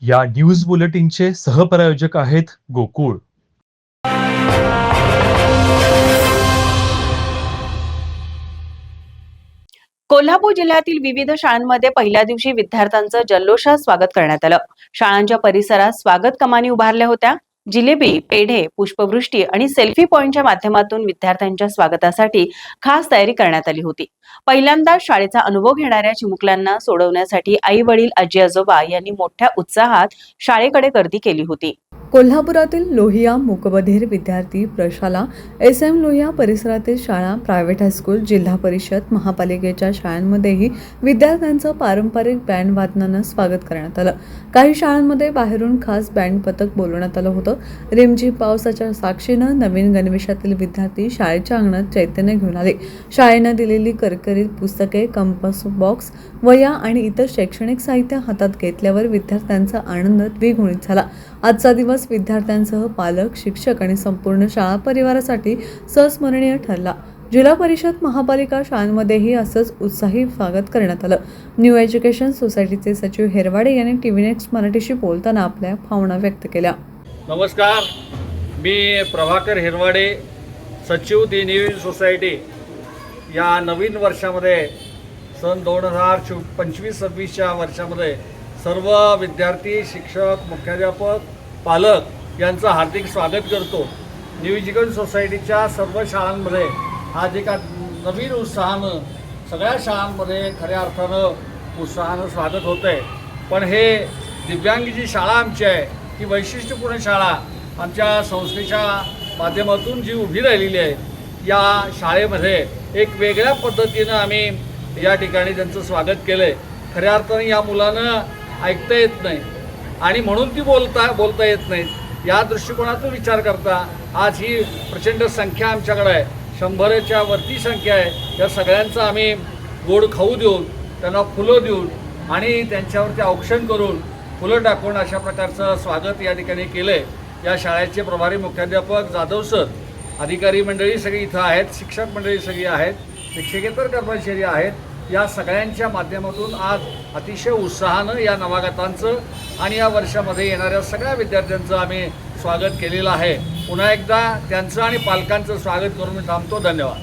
या न्यूज बुलेटिनचे सहप्रायोजक आहेत गोकुळ. कोल्हापूर जिल्ह्यातील विविध शाळांमध्ये पहिल्या दिवशी विद्यार्थ्यांचं जल्लोषात स्वागत करण्यात आलं. शाळांच्या परिसरात स्वागत कमानी उभारल्या होत्या. जिलेबी पेढे पुष्पवृष्टी आणि सेल्फी पॉइंटच्या माध्यमातून विद्यार्थ्यांच्या स्वागतासाठी खास तयारी करण्यात आली होती. पहिल्यांदा शाळेचा अनुभव घेणाऱ्या चिमुकल्यांना सोडवण्यासाठी आई वडील आजी आजोबा यांनी मोठ्या उत्साहात शाळेकडे गर्दी केली होती. कोल्हापुरातील लोहिया मुकबधीर विद्यार्थी प्रशाला एस एम लोहिया परिसरातील शाळा प्रायव्हेट हायस्कूल जिल्हा परिषद महापालिकेच्या शाळांमध्येही विद्यार्थ्यांचं पारंपरिक बँड वादनानं स्वागत करण्यात आलं. काही शाळांमध्ये बाहेरून खास बँड पथक बोलवण्यात आलं होतं. रिमझिम पावसाच्या साक्षीनं नवीन गणवेशातील विद्यार्थी शाळेच्या अंगणात चैतन्य घेऊन आले. शाळेनं दिलेली करकरीत पुस्तके कंपास बॉक्स वया आणि इतर शैक्षणिक साहित्य हातात घेतल्यावर विद्यार्थ्यांचा आनंद द्विगुणित झाला. आजचा दिवस विद्यार्थ्यांसह पालक शिक्षक आणि संपूर्ण शाळा परिवारासाठी संस्मरणीय ठरला. जिल्हा परिषद महापालिका शाळांमध्येही असंच उत्साही स्वागत करण्यात आलं. न्यू एज्युकेशन सोसायटीचे सचिव हेरवाडे यांनी टीव्ही नेक्स्ट मराठीशी बोलताना आपल्या भावना व्यक्त केल्या. नमस्कार. मी प्रभाकर हेरवाडे सचिव दी न्यू सोसायटी. या नवीन वर्षामध्ये सन दोन हजार चो पंचवीस सव्वीसच्या वर्षामध्ये सर्व विद्यार्थी शिक्षक मुख्याध्यापक पालक यांचं हार्दिक स्वागत करतो. न्यू सोसायटीच्या सर्व शाळांमध्ये आज एका नवीन उत्साहानं सगळ्या शाळांमध्ये खऱ्या अर्थानं उत्साहानं स्वागत होतं आहे पण हे दिव्यांग जी शाळा आमची आहे ही वैशिष्ट्यपूर्ण शाळा आमच्या संस्थेच्या माध्यमातून जी उभी राहिलेली आहे या शाळेमध्ये एक वेगळ्या पद्धतीनं आम्ही या ठिकाणी त्यांचं स्वागत केलं आहे खऱ्या अर्थानं या मुलानं ऐकता येत नाही. आणि म्हणून ती बोलता बोलता येत नाहीत या दृष्टिकोनातून विचार करता आज ही प्रचंड संख्या आमच्याकडे आहे. शंभरच्या वरती संख्या आहे. या सगळ्यांचं आम्ही गोड खाऊ देऊन त्यांना फुलं देऊन आणि त्यांच्यावरती औक्षण करून फुलं टाकून अशा प्रकारचं स्वागत या ठिकाणी केलं आहे या शाळेचे प्रभारी मुख्याध्यापक जाधव सर अधिकारी मंडळी सगळी इथं आहेत शिक्षक मंडळी सगळी आहेत शिक्षकेतर कर्मचारी आहेत या सगळ्यांच्या माध्यमातून आज अतिशय उत्साहानं या नवागतांचं आणि या वर्षामध्ये येणाऱ्या सगळ्या विद्यार्थ्यांचं आम्ही स्वागत केलेलं आहे. पुन्हा एकदा त्यांचं आणि पालकांचं स्वागत करून मी थांबतो. धन्यवाद.